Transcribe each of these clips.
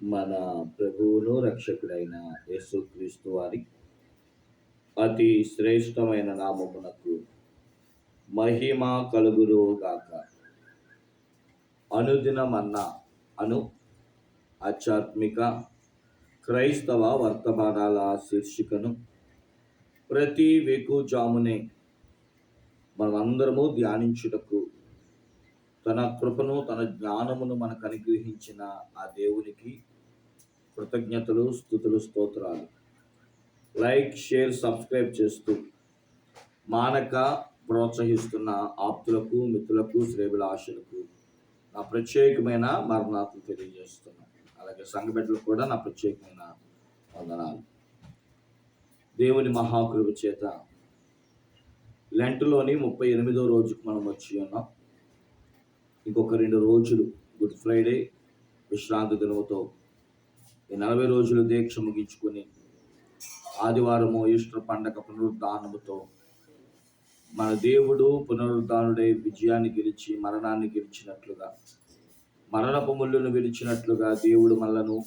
మన ప్రభువును రక్షకుడైన యేసుక్రీస్తు వారి అతి శ్రేష్టమైన నామమునకు మహిమ కలుగురుగాక అనుదినమన్న అను ఆధ్యాత్మిక క్రైస్తవ వర్తమానాల శీర్షికను ప్రతి వేకుజామునే మనమందరము ధ్యానించుటకు తన కృపను తన జ్ఞానమును మనకు అనుగ్రహించిన ఆ దేవునికి కృతజ్ఞతలు స్థుతులు స్తోత్రాలు. లైక్ షేర్ సబ్స్క్రైబ్ చేస్తూ మానక ప్రోత్సహిస్తున్న ఆప్తులకు మిత్రులకు శ్రేభిలాషులకు నా ప్రత్యేకమైన మరణాలు తెలియజేస్తున్నాను. అలాగే సంఘబిడ్డలకు కూడా నా ప్రత్యేకమైన వందనాలు. దేవుని మహాకృప చేత లెంట్లోని ముప్పై ఎనిమిదో రోజుకు మనం వచ్చి ఉన్నాం. ఇంకొక రెండు రోజులు గుడ్ ఫ్రైడే విశ్రాంతి దినముతో ఈ నలభై రోజులు దీక్ష ముగించుకొని ఆదివారము ఈస్టర్ పండగ పునరుద్ధానముతో మన దేవుడు పునరుద్ధానుడై విజయాన్ని గెలిచి మరణాన్ని గెలిచినట్లుగా మరణపు ముళ్ళును విడిచినట్లుగా దేవుడు మనలను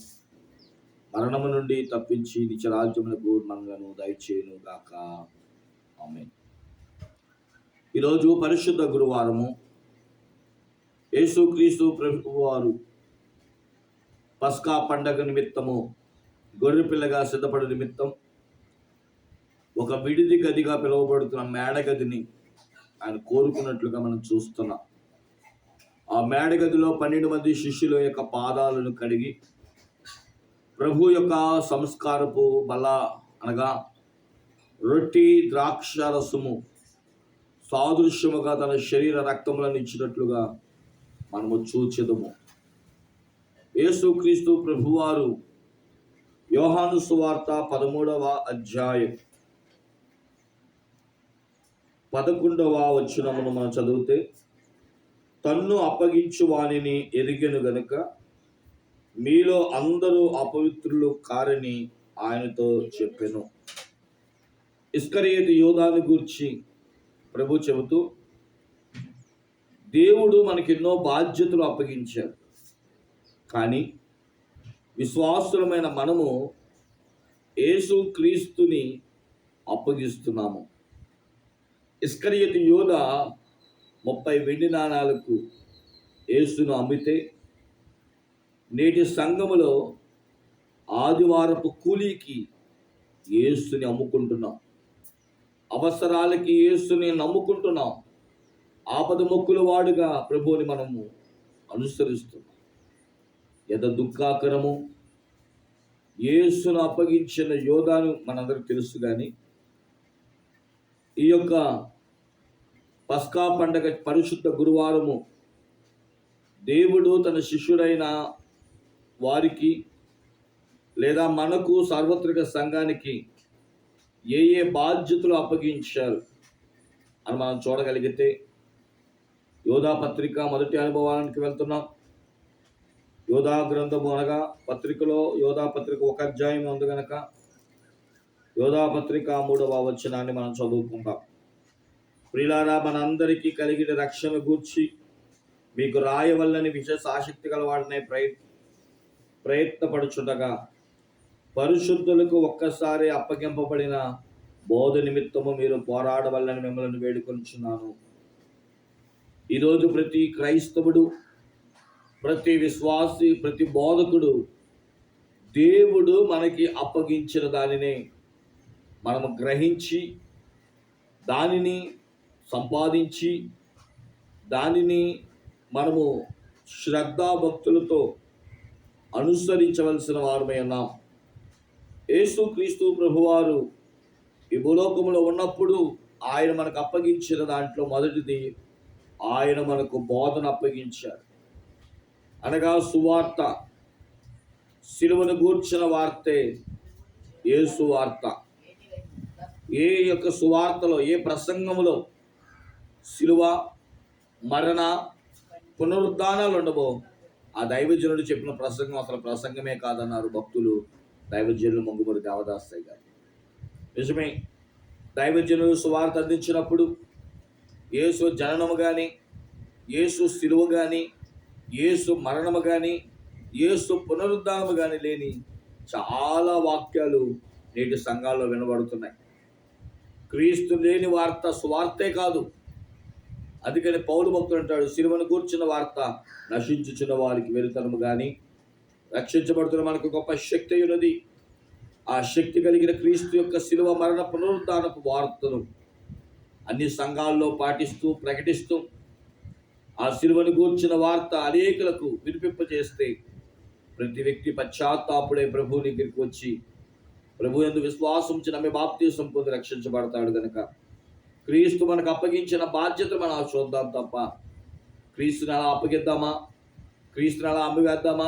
మరణము నుండి తప్పించి నిత్యరాజ్యములకు మనలను దయచేయను గాక ఆమె ఈరోజు పరిశుద్ధ గురువారము. యేసుక్రీస్తు ప్రభు వారు పస్కా పండగ నిమిత్తము గొర్రెపిల్లగా సిద్ధపడే నిమిత్తం ఒక విడిది గదిగా పిలువబడుతున్న మేడగదిని ఆయన కోరుకున్నట్లుగా మనం చూస్తున్నాం. ఆ మేడగదిలో పన్నెండు మంది శిష్యుల యొక్క పాదాలను కడిగి ప్రభు యొక్క సంస్కారపు బల అనగా రొట్టి ద్రాక్ష రసము సాదృశ్యముగా తన శరీర రక్తములను ఇచ్చినట్లుగా మనము చూచెదము. యేసుక్రీస్తు ప్రభువారు యోహాను సువార్త పదమూడవ అధ్యాయం పదకొండవ వచ్చినమును మనం చదివితే తన్ను అప్పగించు వాణిని ఎరిగను గనుక మీలో అందరూ అపవిత్రులు కారని ఆయనతో చెప్పెను. ఇస్కరియతి యోధాన్ని గూర్చి ప్రభు చెబుతూ దేవుడు మనకెన్నో బాధ్యతలు అప్పగించాడు. కానీ విశ్వాసులమైన మనము యేసు క్రీస్తుని అప్పగిస్తున్నాము. ఇస్కరియతి యోధ ముప్పై వెండి నాణాలకు యేసును అమ్మితే నేటి సంఘములో ఆదివారపు కూలీకి యేసుని అమ్ముకుంటున్నాం. అవసరాలకి యేసుని నమ్ముకుంటున్నాం. ఆపద మొక్కుల వాడుగా ప్రభువుని మనము అనుసరిస్తున్నాం. ఎంత దుఃఖాకరము. యేసును అప్పగించిన యోధాను మనందరికి తెలుసు కానీ ఈ యొక్క పస్కా పండగ పరిశుద్ధ గురువారము దేవుడు తన శిష్యుడైన వారికి లేదా మనకు సార్వత్రిక సంఘానికి ఏ ఏ బాధ్యతలు అప్పగించారు అని మనం చూడగలిగితే యోధా పత్రిక మొదటి అనుభవానికి వెళ్తున్నాం. యోధా గ్రంథము అనగా పత్రికలో యోధా పత్రిక ఒక అధ్యాయం ఉంది గనక యోధా పత్రిక మూడవ వచనాన్ని మనం చదువుకుంటాం ప్రిలారా మనందరికీ కలిగిన రక్షణ గూర్చి మీకు రాయవల్లని విశేష ఆసక్తి గలవాడనే ప్రయత్ ప్రయత్నపడుచుండగా పరిశుద్ధులకు ఒక్కసారి అప్పగింపబడిన బోధ నిమిత్తము మీరు పోరాడవల్లని మిమ్మల్ని వేడుకొనిచున్నాను. ఈరోజు ప్రతి క్రైస్తవుడు ప్రతి విశ్వాసి ప్రతి బోధకుడు దేవుడు మనకి అప్పగించిన దానిని మనము గ్రహించి దానిని సంపాదించి దానిని మనము శ్రద్ధాభక్తులతో అనుసరించవలసిన వారమై ఉన్నాం. యేసుక్రీస్తు ప్రభువారు ఈ భూలోకంలో ఉన్నప్పుడు ఆయన మనకు అప్పగించిన దాంట్లో మొదటిది ఆయన మనకు బోధన అప్పగించారు అనగా సువార్త సిలువను గూర్చిన వార్తే ఏ సువార్త? ఏ యొక్క సువార్తలో ఏ ప్రసంగంలో సిలువ మరణ పునరుద్ధానాలు ఉండవో ఆ దైవజనుడు చెప్పిన ప్రసంగం అసలు ప్రసంగమే కాదన్నారు భక్తులు. దైవజనులు మొంగుమూరి దేవదాస్తాయి గారు. నిజమే దైవజనులు సువార్త అందించినప్పుడు యేసు జననము కానీ యేసు సిలువ కానీ యేసు మరణము కానీ యేసు పునరుద్ధానము కానీ లేని చాలా వాక్యాలు నేటి సంఘాల్లో వినబడుతున్నాయి. క్రీస్తు లేని వార్త స్వార్థే కాదు. అందుకని పౌరు భక్తులు అంటాడు సిలువను కూర్చున్న వార్త నశించుచున్న వారికి వెలుతనము కానీ రక్షించబడుతున్న మనకు గొప్ప శక్తి ఉన్నది. ఆ శక్తి కలిగిన క్రీస్తు యొక్క శిలువ మరణ పునరుద్ధానపు వార్తను అన్ని సంఘాల్లో పాటిస్తూ ప్రకటిస్తూ ఆ శిరువని గూర్చిన వార్త అనేకులకు వినిపింపజేస్తే ప్రతి వ్యక్తి పశ్చాత్తాపుడే ప్రభు దగ్గరికి వచ్చి ప్రభు ఎందు విశ్వాసం ఉంచి నమ్మి బాప్తీసం పొంది రక్షించబడతాడు కనుక క్రీస్తు మనకు అప్పగించిన బాధ్యత మనం చూద్దాం తప్ప క్రీస్తుని అలా అప్పగిద్దామా? క్రీస్తుని అలా అమ్మివేద్దామా?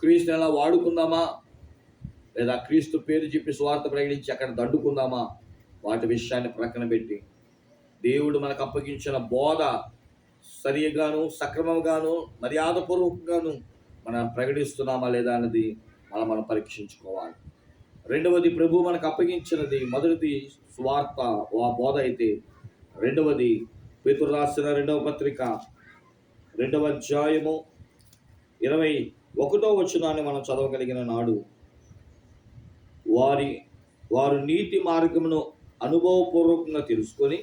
క్రీస్తుని అలా వాడుకుందామా? లేదా క్రీస్తు పేరు చెప్పి స్వార్థ ప్రకటించి అక్కడ దండుకుందామా? వాటి విషయాన్ని ప్రక్కన పెట్టి దేవుడు మనకు అప్పగించిన బోధ సరిగాను సక్రమంగాను మర్యాదపూర్వకంగాను మనం ప్రకటిస్తున్నామా లేదా అన్నది మనం మనం పరీక్షించుకోవాలి. రెండవది ప్రభు మనకు అప్పగించినది మొదటిది స్వార్థ ఆ బోధ అయితే రెండవది పేతురు రాసిన రెండవ పత్రిక రెండవ అధ్యాయము ఇరవై ఒకటో వచనాన్ని మనం చదవగలిగిన నాడు వారి వారు నీతి మార్గమును అనుభవపూర్వకంగా తెలుసుకొని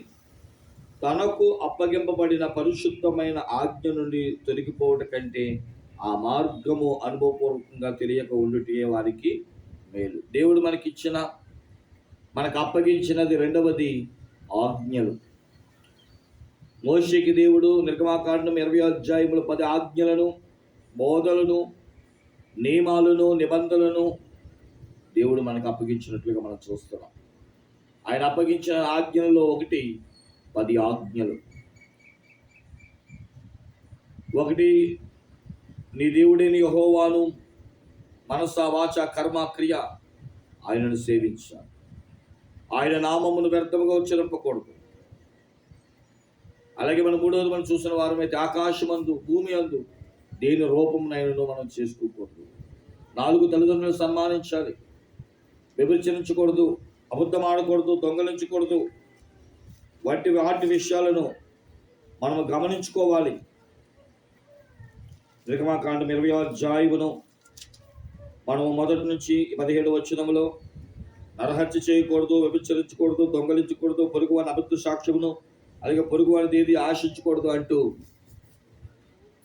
తనకు అప్పగింపబడిన పరిశుద్ధమైన ఆజ్ఞ నుండి తొలగిపోవట కంటే ఆ మార్గము అనుభవపూర్వకంగా తెలియక ఉండుటే వారికి మేలు. దేవుడు మనకిచ్చిన మనకు అప్పగించినది రెండవది ఆజ్ఞలు. మోషికి దేవుడు నిర్గమాకాండం ఇరవై అధ్యాయములు పది ఆజ్ఞలను బోధలను నియమాలను నిబంధనలను దేవుడు మనకు అప్పగించినట్లుగా మనం చూస్తున్నాం. ఆయన అప్పగించిన ఆజ్ఞలలో ఒకటి పది ఆజ్ఞలు. ఒకటి నీ దేవుడిని యహోవాను మనస వాచ కర్మ క్రియ ఆయనను సేవించాలి ఆయన నామమును వ్యర్థముగా ఉచ్చరింపకూడదు. అలాగే మనం మూడవది మనం చూసిన వారమైతే ఆకాశమందు భూమి అందు దేని రూపమునైనను మనం చేసుకోకూడదు. నాలుగు తల్లిదండ్రులను సన్మానించాలి. విభజించకూడదు అబద్ధం ఆడకూడదు దొంగలించకూడదు వంటి వాటి విషయాలను మనము గమనించుకోవాలి. నిర్గమాకాండం ఇరవై అధ్యాయమును మనము మొదటి నుంచి పదిహేడు వచ్చినములో నరహత్య చేయకూడదు వ్యభిచరించకూడదు దొంగలించకూడదు పొరుగు వాని అబద్ధ సాక్ష్యమును అలాగే పొరుగు వారిది ఏది ఆశించకూడదు అంటూ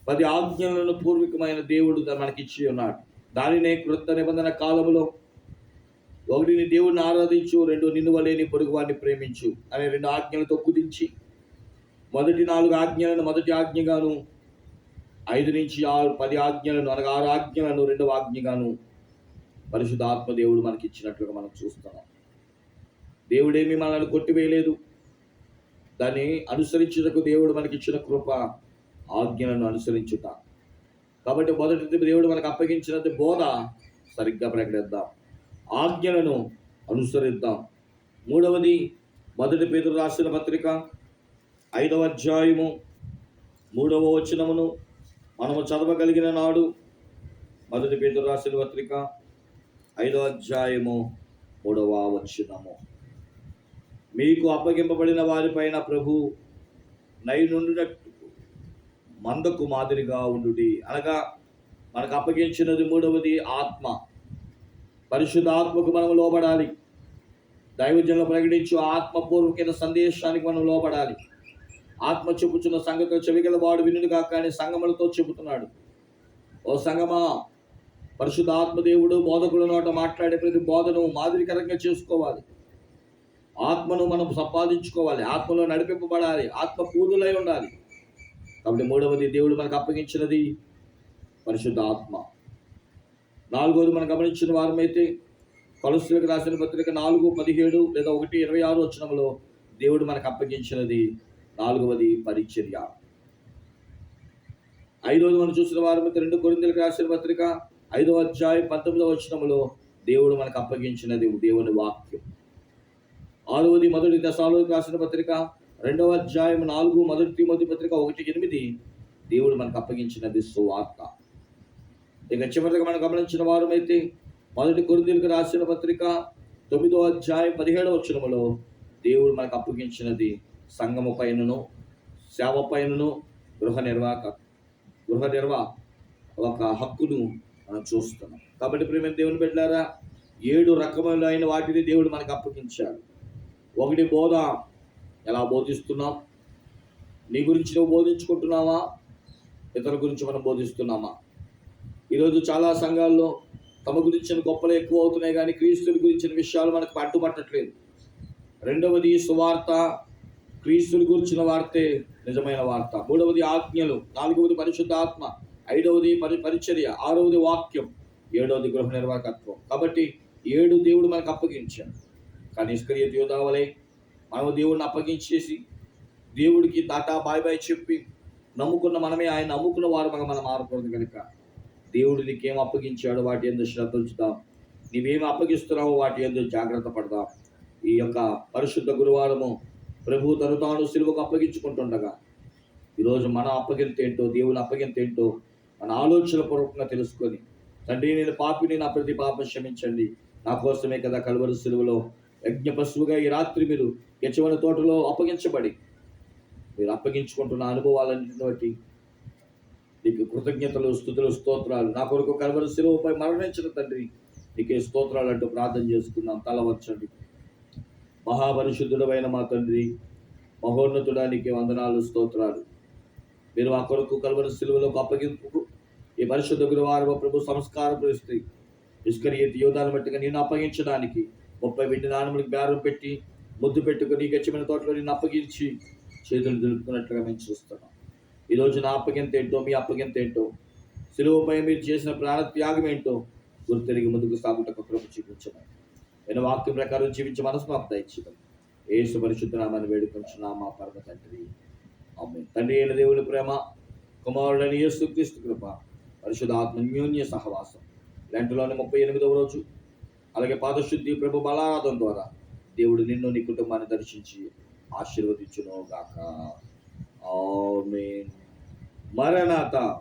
పది ఆజ్ఞలను పూర్వీకమైన దేవుడు మనకిచ్చి ఉన్నాడు. దానినే కృత నిబంధన కాలంలో ఒకటి నీ దేవుడిని ఆరాధించు రెండు నిన్ను వలేని పొరుగు వారిని ప్రేమించు అనే రెండు ఆజ్ఞలతో కుదించి మొదటి నాలుగు ఆజ్ఞలను మొదటి ఆజ్ఞగాను ఐదు నుంచి ఆరు పది ఆజ్ఞలను అనగా ఆరు ఆజ్ఞలను రెండవ ఆజ్ఞగాను పరిశుద్ధ ఆత్మదేవుడు మనకి ఇచ్చినట్లుగా మనం చూస్తున్నాం. దేవుడేమి మనల్ని కొట్టివేయలేదు. దాన్ని అనుసరించుటకు దేవుడు మనకి ఇచ్చిన కృప ఆజ్ఞలను అనుసరించుట. కాబట్టి మొదటి దేవుడు మనకు అప్పగించినది బోధ. సరిగ్గా ప్రకటిద్దాం. ఆజ్ఞలను అనుసరిద్దాం. మూడవది మొదటి పేదలు రాసిన పత్రిక ఐదవ అధ్యాయము మూడవ వచనమును మనము చదవగలిగిన నాడు మొదటి పేదలు రాసిన పత్రిక ఐదవ అధ్యాయము మూడవ వచనము. మీకు అప్పగింపబడిన వారిపైన ప్రభు నైనుండునట్టు మందకు మాదిరిగా ఉండుడి. అనగా మనకు అప్పగించినది మూడవది ఆత్మ. పరిశుద్ధాత్మకు మనం లోబడాలి. దైవజనులు ప్రకటించు ఆత్మపూర్వకమైన సందేశానికి మనం లోబడాలి. ఆత్మ చెప్పుచున్న సంగతిలో చెవిగల వాడు వినుడుగా కానీ సంగములతో చెబుతున్నాడు. ఓ సంగమా పరిశుద్ధాత్మ దేవుడు బోధకుల నోట మాట్లాడే ప్రతి బోధను మాదిరికరంగా చేసుకోవాలి. ఆత్మను మనం సంపాదించుకోవాలి. ఆత్మలో నడిపింపబడాలి. ఆత్మ పూర్ణులై ఉండాలి. కాబట్టి మూడవది దేవుడు మనకు అప్పగించినది పరిశుద్ధ ఆత్మ నాలుగోది మనం గమనించిన వారమైతే కొలస్తులకు రాసిన పత్రిక నాలుగు పదిహేడు లేదా ఒకటి ఇరవై ఆరు వచ్చినంలో దేవుడు మనకు అప్పగించినది నాలుగవది పరిచర్య. ఐదవది మనం చూసిన వారమైతే రెండు కొరిందలకు రాసిన పత్రిక ఐదవ అధ్యాయం పంతొమ్మిదవ వచనములో దేవుడు మనకు అప్పగించినది దేవుని వాక్యం. ఆరవది మొదటి దశాలకు రాసిన పత్రిక రెండవ అధ్యాయం నాలుగు మొదటి మొదటి పత్రిక ఒకటి ఎనిమిది దేవుడు మనకు అప్పగించినది సువార్త. ఇక చివరిగా మనం గమనించిన వారమైతే మొదటి కొరిందీలకు రాసిన పత్రిక తొమ్మిదో అధ్యాయం పదిహేడవ వచనములో దేవుడు మనకు అప్పగించినది సంగము పైనను సేవ పైనను గృహ నిర్వాహక గృహ నిర్వా ఒక హక్కును మనం చూస్తున్నాం. కాబట్టి ప్రేమ దేవుని పెట్టారా ఏడు రకములైన వాటిని దేవుడు మనకు అప్పగించాడు. ఒకటి బోధ. ఎలా బోధిస్తున్నాం? నీ గురించి నువ్వు బోధించుకుంటున్నావా? ఇతరుల గురించి మనం బోధిస్తున్నామా? ఈరోజు చాలా సంఘాల్లో తమ గురించిన గొప్పలు ఎక్కువ అవుతున్నాయి కానీ క్రీస్తుని గురించిన విషయాలు మనకు పట్టుబట్టట్లేదు రెండవది సువార్త క్రీస్తుని గురించిన వార్తే నిజమైన వార్త. మూడవది ఆజ్ఞలు నాలుగవది పరిశుద్ధాత్మ ఐదవది పరి పరిచర్య ఆరవది వాక్యం ఏడవది గృహ నిర్వాహకత్వం. కాబట్టి ఏడు దేవుడు మనకు అప్పగించాడు. కానీ ఇస్కరియ యోధావలే మనం దేవుడిని అప్పగించేసి దేవుడికి టాటా బాయ్ బాయ్ చెప్పి నమ్ముకున్న మనమే ఆయన నమ్ముకున్న వారు మనం మనం మారకూడదు కనుక దేవుడు నీకేం అప్పగించాడో వాటి ఎందు శ్రద్ధ ఉంచుదాం నీవేం అప్పగిస్తున్నావో వాటి ఎందు జాగ్రత్త పడదాం. ఈ యొక్క పరిశుద్ధ గురువారము ప్రభు తను తాను సిలువకు అప్పగించుకుంటుండగా ఈరోజు మన అప్పగింత ఏంటో దేవుని అప్పగింత ఏంటో మన ఆలోచన పూర్వకంగా తెలుసుకొని తండ్రి నేను పాపిని నా ప్రతి పాపం క్షమించండి. నా కోసమే కదా కలువరు సిలువలో యజ్ఞ పశువుగా ఈ రాత్రి మీరు యచవన తోటలో అప్పగించబడి మీరు అప్పగించుకుంటున్న అనుభవాలన్నింటిని బట్టి నీకు కృతజ్ఞతలు స్థుతులు స్తోత్రాలు. నా కొరకు కలవరి శిలువపై మరణించిన తండ్రి. నీకే స్తోత్రాలు అంటూ ప్రార్థన చేసుకున్నాం. తల వచ్చండి మహాపరిశుద్ధుడమైన మా తండ్రి మహోన్నతుడానికి వందనాలు స్తోత్రాలు. మీరు మా కొరకు కలవరి శిలువలోకి అప్పగింపు ఈ పరిశుద్ధ గురువారం ప్రభు సంస్కారం పరిస్థితి ఇష్కరియతి యోధాన్ని బట్టిగా నేను అప్పగించడానికి ముప్పై వెండి నాణములకు బేరం పెట్టి ముద్దు పెట్టుకుని గచ్చిమైన తోటలో నిన్ను అప్పగించి చేతులు దులుపుకున్నట్లుగా మేము చూస్తున్నాం. ఈరోజు నా అప్పగింత ఏంటో మీ అప్పగింత ఏంటో సిలువపై మీరు చేసిన ప్రాణ త్యాగం ఏంటో గుర్తిరిగి ముందుకు సాగుటకు కృప చూపించడం నేను వాక్యం ప్రకారం జీవించే మనసు మాకు దయచేయడం ఏసు పరిశుద్ధ నామాన్ని వేడుకొంచున్నా మా పరమ తండ్రి. అమ్మే తండ్రి అయిన దేవుని ప్రేమ కుమారుడని యేసు క్రీస్తు కృప పరిశుద్ధ సహవాసం. లెంటలోని ముప్పై ఎనిమిదవ రోజు అలాగే పాదశుద్ధి ప్రభు బలారాధం ద్వారా దేవుడు నిన్ను నీ కుటుంబాన్ని దర్శించి ఆశీర్వదించును గాక ఆమేన్. మరణాత